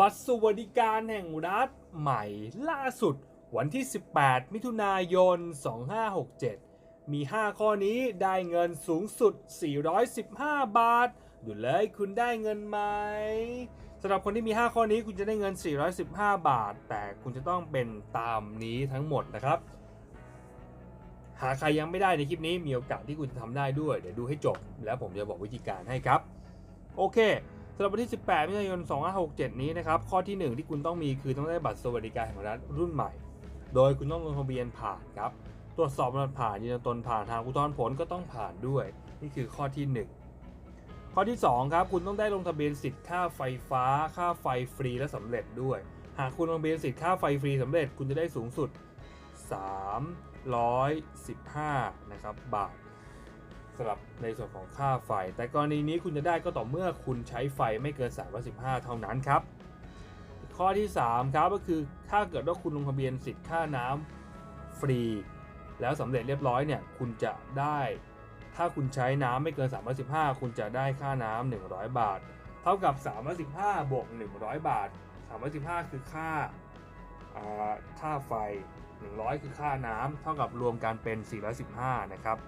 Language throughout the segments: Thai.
บัตรสวัสดิการแห่งรัฐใหม่ล่าสุด วันที่ 18 มิถุนายน 2567 มี 5 ข้อนี้ได้เงินสูงสุด 415 บาท ดูเลยคุณได้เงินไหมสำหรับคนที่มี 5 ข้อนี้คุณจะได้เงิน 415 บาท แต่คุณจะต้องเป็นตามนี้ทั้งหมดนะครับ หากใครยังไม่ได้ในคลิปนี้มีโอกาสที่คุณจะทำได้ด้วย เดี๋ยวดูให้จบ แล้วผมจะบอกวิธีการให้ครับ โอเค สำหรับวันที่ 18มิถุนายน 2567 นี้นะครับ ข้อที่ 1 ที่คุณต้องมีคือต้องได้บัตรสวัสดิการแห่งรัฐรุ่นใหม่ โดยคุณต้องลงทะเบียนผ่านครับ ตรวจสอบมันผ่านยืนยันตนผ่านทางอุทธรณ์ผลก็ต้องผ่านด้วย นี่คือข้อที่ 1 ข้อที่ 2 ครับ คุณต้องได้ลงทะเบียนสิทธิ์ค่าไฟฟ้า ค่าไฟฟรีและสำเร็จด้วย หากคุณลงทะเบียนสิทธิ์ค่าไฟฟรีสำเร็จ คุณจะได้สูงสุด 315 นะครับบาท สำหรับในส่วนของค่าไฟ แต่กรณีนี้คุณจะได้ก็ต่อเมื่อคุณใช้ไฟไม่เกิน315 เท่านั้นครับ ข้อที่ 3 ครับก็คือถ้าเกิดว่าคุณลงทะเบียนสิทธิ์ค่าน้ำฟรี แล้วสำเร็จเรียบร้อยเนี่ยคุณจะได้ ถ้าคุณใช้น้ำไม่เกิน 315 คุณจะได้ค่าน้ำ100 บาท เท่ากับ 315บวก100 บาท 315 คือค่าอ่าค่าไฟ 100 คือค่าน้ำเท่ากับรวมกันเป็น 415 นะครับ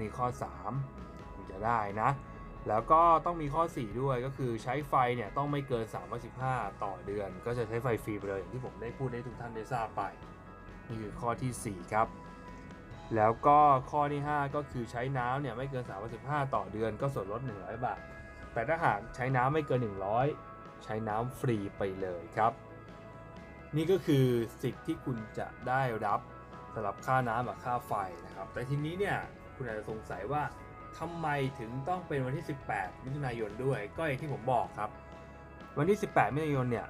นี่ข้อ3คุณจะได้นะ แล้วก็ต้องมีข้อ 4 ด้วยก็คือใช้ไฟเนี่ยต้องไม่เกิน315 ต่อเดือน ก็จะใช้ไฟฟรีไปเลยอย่างที่ผมได้พูดให้ทุกท่านได้ทราบไป นี่คือข้อที่ 4 ครับแล้วก็ข้อที่ 5 ก็คือใช้น้ำเนี่ยไม่เกิน 315 ต่อเดือนก็ส่วนลด 100 บาท แต่ถ้าหากใช้น้ำไม่เกิน 100 ใช้น้ำฟรีไปเลยครับ นี่ก็คือสิทธิ์ที่คุณจะได้รับสำหรับค่าน้ำกับค่าไฟนะครับ แต่ทีนี้เนี่ย คุณอาจจะสงสัยว่าทำไมถึงต้องเป็นวันที่ 18 มิถุนายนด้วย ก็อย่างที่ผมบอกครับ วันที่ 18 มิถุนายนเนี่ย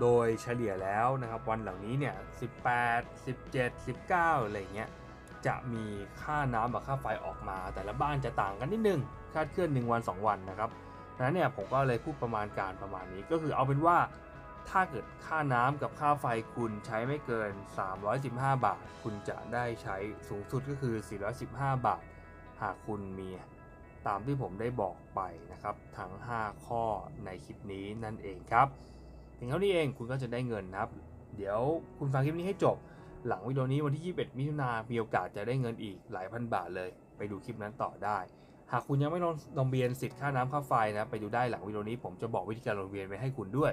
โดยเฉลี่ยแล้วนะครับวันเหล่านี้เนี่ย 18 17 19 อะไรเงี้ยจะมีค่าน้ำกับค่าไฟออกมา แต่ละบ้านจะต่างกันนิดนึงคาดเคลื่อน 1 วัน 2 วันนะครับดังนั้นเนี่ยผมก็เลยพูดประมาณการประมาณนี้ก็คือเอาเป็นว่า ถ้าเกิดค่าน้ำกับค่าไฟคุณใช้ไม่เกิน 315 บาท คุณจะได้ใช้สูงสุดก็คือ 415 บาท หากคุณมีตามที่ผมได้บอกไปนะครับ ทั้ง 5 ข้อในคลิปนี้นั่นเองครับเพียงเท่านี้เองคุณก็จะได้เงินนะครับ เดี๋ยวคุณฟังคลิปนี้ให้จบ หลังวิดีโอนี้วันที่ 21 มิถุนามีโอกาสจะได้เงินอีกหลายพันบาทเลย ไปดูคลิปนั้นต่อได้ หากคุณยังไม่ลงลงทะเบียนสิทธิ์ค่าน้ำค่าไฟนะ ไปดูได้หลังวิดีโอนี้ผมจะบอกวิธีการลงทะเบียนไว้ให้คุณด้วย